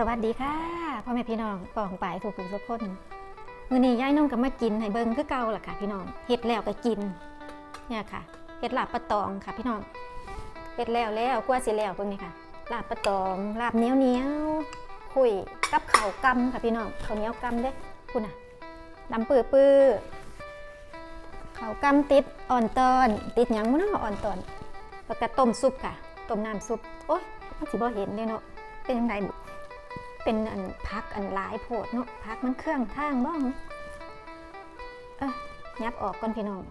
สวัสดีค่ะพ่อแม่พี่น้องปองป่ายถูกผูกทุกคนมื้อนี้ยายน้องก็มากินให้เบิ่งคือเก่าล่ะค่ะ พี่น้องเฮ็ดแล้วก็กินเนี่ยค่ะเฮ็ดลาบปลาตองค่ะ พี่น้องเฮ็ดแล้วแล้วกว่าสิแล้วเบิ่งนี่ค่ะลาบปลาตองลาบเนี้ยวเนี้ยวคุยกับข้าวกำค่ะพี่น้องข้าวเนี้ยวกำเด้คุณน่ะดำปื้อปื้อข้าวกำติดอ่อนตอน ติดหยังมื้อเนาะอ่อนตอนแล้วก็ต้มซุปค่ะต้มน้ำซุปโอ๊ยมันสิบ่เห็นเด้เนาะเป็นจังไดบุ เป็นอันพักอันหลายโพดเนาะพักมันเครื่องทางบ้องเอ้ยยับออกก่อนพี่น้อง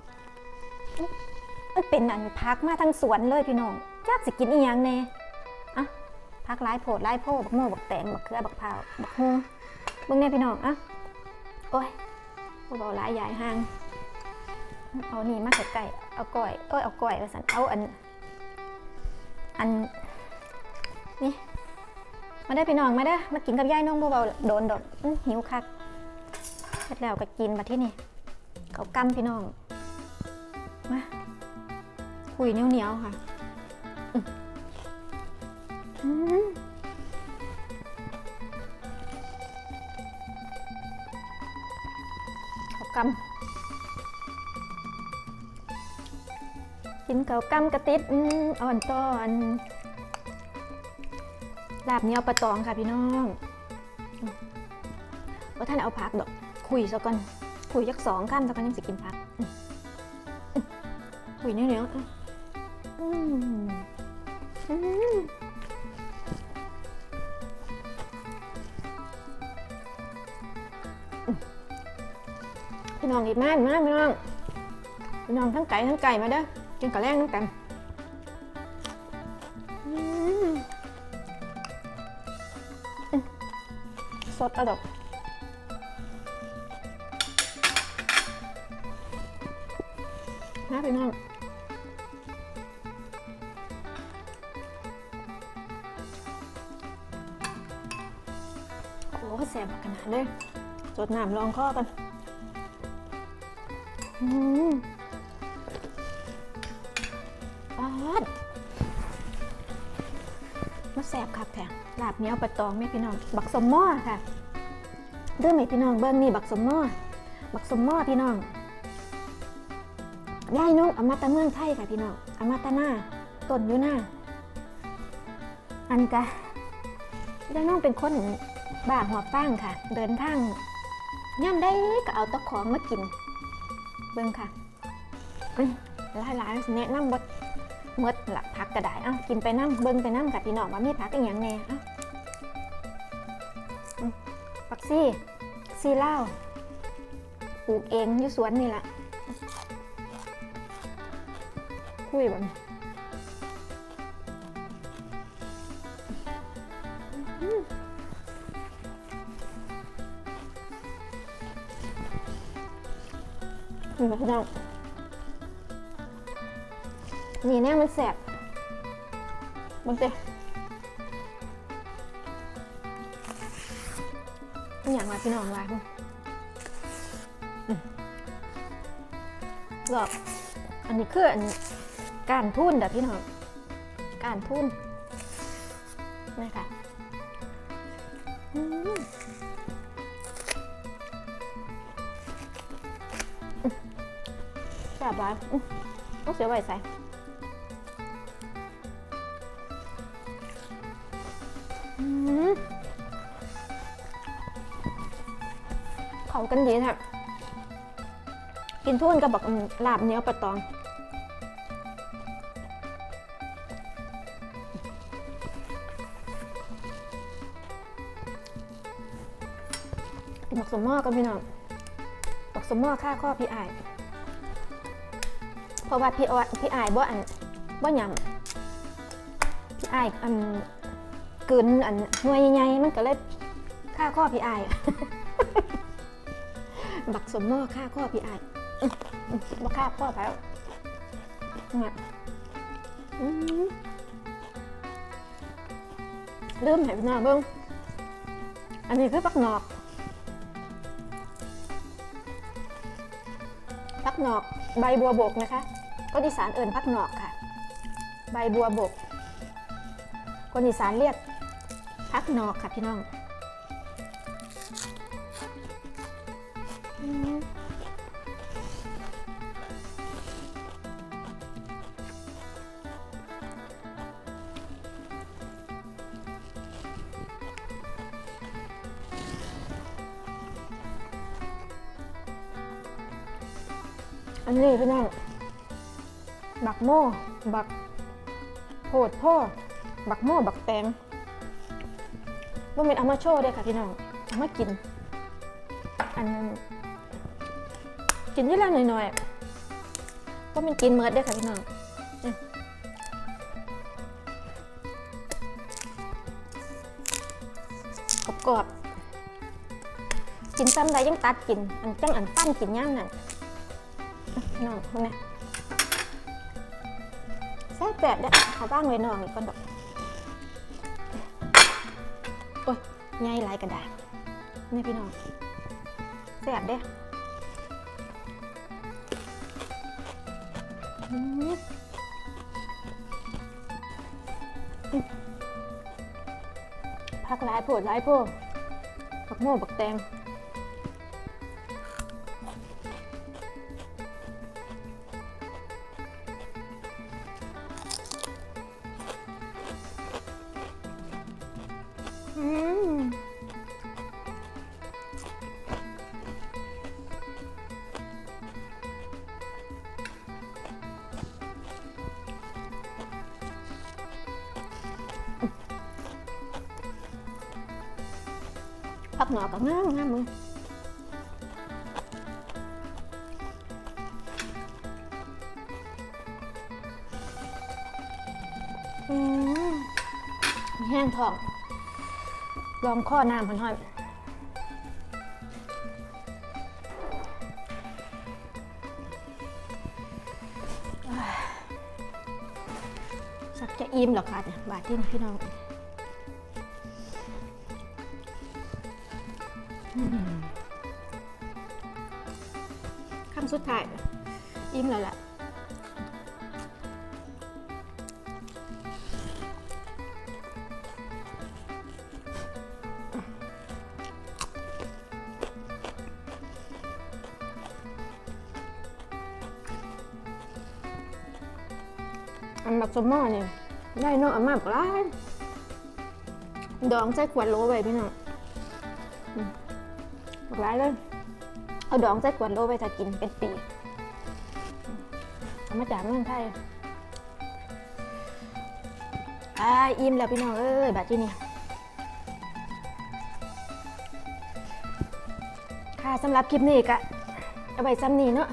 มันเป็นอันพักมาทั้งสวนเลยพี่น้องจักสิกินอีหยังแน่อะพักหลายโพดหลายโพดบักโม่บักแตงบักเขือบักพร้าบักฮูเบิ่งแน่พี่น้องอะโอ้ยบ่เบาหลายยายห่าง เอานี่มาใกล้ๆเอาก้อยเอ้ยเอาก้อยว่าซั่นเอาอันอันนี่ มาได้พี่น้องมาได้มากินกับยายน้องเบาๆโดนดอกหิวคักเสร็จแล้วก็กินมาที่นี่เขาวกำพี่น้องมาคุยเหนียวๆค่ะเขาวกำกินเขาวกำกระติดอืมอ่อนต้อน ลาบเนียวปลาตองค่ะพี่น้องว่าท่านเอาผักดอก คุยซะก่อน คุยยักสองข้ามซะก่อนยังสิกินผัก คุยเนียวๆอะอืมอืมอืพี่น้องอีกมากมากพี่น้อง พี่น้องทั้งไก่ทั้งไก่มาเด้อกินกะแรงทั้งกัน ดเอาดอกนะพี่น้องโอ้แสบขนาดเลยจดน้ำลองข้อกันอืมปาดมาแสบคักแท้ลาบเนี้ยวปลาตองแม่พี่น้อง บักสมหม้อค่ะ เด้อแม่พี่น้องเบิ้งนี่บักสมมอบักสมมอพี่น้องยายน้องเอามาตะเมืองไทยค่ะพี่น้องเอามาตะหน้าต้นอยู่หน้าอันกะยายน้องเป็นคนบ้าหัวป้างค่ะ เดินทางย่ำได้ก็เอาตะของมากิน เบิ้งค่ะอื้อหลายแนะนำบดเมดหลักพักกระไดอ้ากินไปน้ำเบิ้งไปน้ำกับพี่น้องว่ามีพักอีกอย่างแน่อ้า ซี่ซีเล่าปลูกเองอยู่สวนนี่แหละคุยบบนี้อืมนี่ค่ะพี่น้องนี่เนี่ยมันแสบมึงเตะ อหย่างไรพี่น้องไรพวกหรอกอันนี้คืออันการทุ่นเด้อพี่น้อง การทุ่นนี่ค่ะอืมแซ่บไรอื้อต้องเสียไว้ใส่อืม เขากันดีค่ะกินทุ่นกับบักลาบเนียวปลาตองกินบักสมม้อกันพี่น้องบักสมม้อค่าข้อพี่อายเพราะว่าพี่ออดพี่อายบ่อันบ่ยำพี่อายอันกลืนอันหน่วยใหญ่ๆมันก็เลยค่าข้อพี่อาย บักสมหม้อค่าข้อพี่อายอื้ออื้อบ่ค่าข้อไปแล้วเนี่ยอื้อลืมให้พี่น้องเบิ่งอันนี้คือปักหนอกปักหนอกใบบัวบกนะคะก็อีสานเอิญพักหนอกค่ะ ใบบัวบก คนอีสานเรียกพักนอกค่ะพี่น้อง อันนี้พี่น้อง บักโม่ บักโพดพ่อ บักโม่ บักแตงว่าเป็นเอามาโชว์ด้วยค่ะพี่น้องเอามากิน อันนั้น กินเยอะแล้วหน่อยๆก็เป็นกินเมิดด้ค่ะพี่น้องอืมกรอบกินซ้ำใดยังตัดกิน อันจังอันปั้นกินย่างนั่นอื้อพี่น้องพวกนี้แซ่บแบบเด้อเอาบ้างไว้น้องอีกคนดอกโอ้ยใหญ่หลายกระดาษนี่พี่น้องแซ่บเด้ พักหลายโพดหลายโพดผักโม่ผักแตงักหนอกก็งามงามมึงอืมแห้งทอง ลองข้อน้ำพันห้อยสักจะอิ่มหรอคะเนี่ยบาทที่นี่พี่น้อง คำสุดท้ายอิ่มแล้วแหละอันบักสมหม้อนี่ได้นาะอามาบอกร้ายดองใส่ขวดโลไว้พี่น้อง อืมบอกร้ายเลย เอาดองใส่ขวดโลไว้ถ้ากินเป็นปีเอามาจากเมืองไทยอ่าอิ่มแล้วพี่น้องเอ้ยบบที่นี่ค่ะสำหรับคลิปนี้ก็เอาไว้ซ้ำนี้เนาะ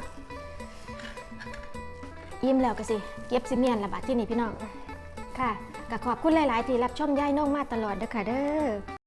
ยิ้มแล้วก็สิ เก็บสิเมียนละบาทที่นี่พี่น้อง ค่ะก็ขอบคุณหลาย ๆ ที่รับชมย่ายน้องมาตลอดเด้อค่ะเด้อ